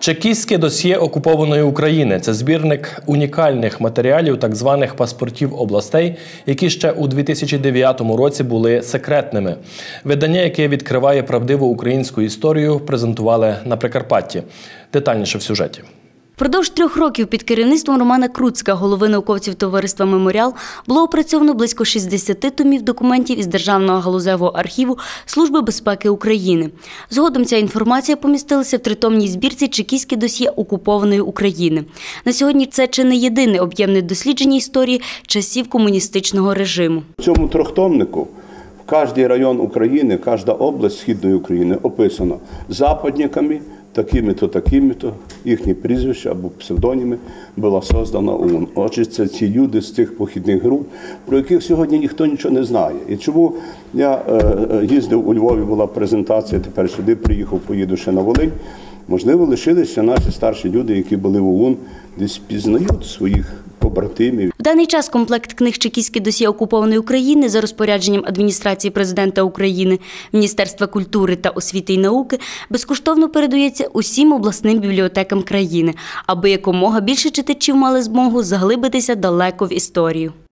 Чекістське досьє окупованої України це збірник унікальних матеріалів так званих паспортів областей, які ще у 2009 році були секретними. Видання, яке відкриває правдиву українську історію, презентували на Прикарпатті. Детальніше в сюжеті. Впродовж трьох років під керівництвом Романа Круцька, голови науковців товариства Меморіал, було опрацьовано близько 60 томів документів із Державного галузевого архіву Служби безпеки України. Згодом ця інформація помістилася в тритомній збірці Чекістське досьє окупованої України. На сьогодні це чи не єдине об'ємне дослідження історії часів комуністичного режиму. В цьому трьохтомнику в кожний район України, кожна область Східної України описано западниками, такими-то, такими-то, їхні прізвища або псевдоніми була создана ООН. Отже, це ці люди з цих похідних груп, про яких сьогодні ніхто нічого не знає. І чому я е, е, їздив у Львові, була презентація, тепер сюди приїхав, поїду ще на Волинь. Можливо, лишилися наші старші люди, які були в ОУН, десь пізнають своїх побратимів. В даний час комплект книг Чекістське досьє окупованої України за розпорядженням адміністрації президента України, Міністерства культури та освіти і науки безкоштовно передається усім обласним бібліотекам країни, аби якомога більше читачів мали змогу заглибитися далеко в історію.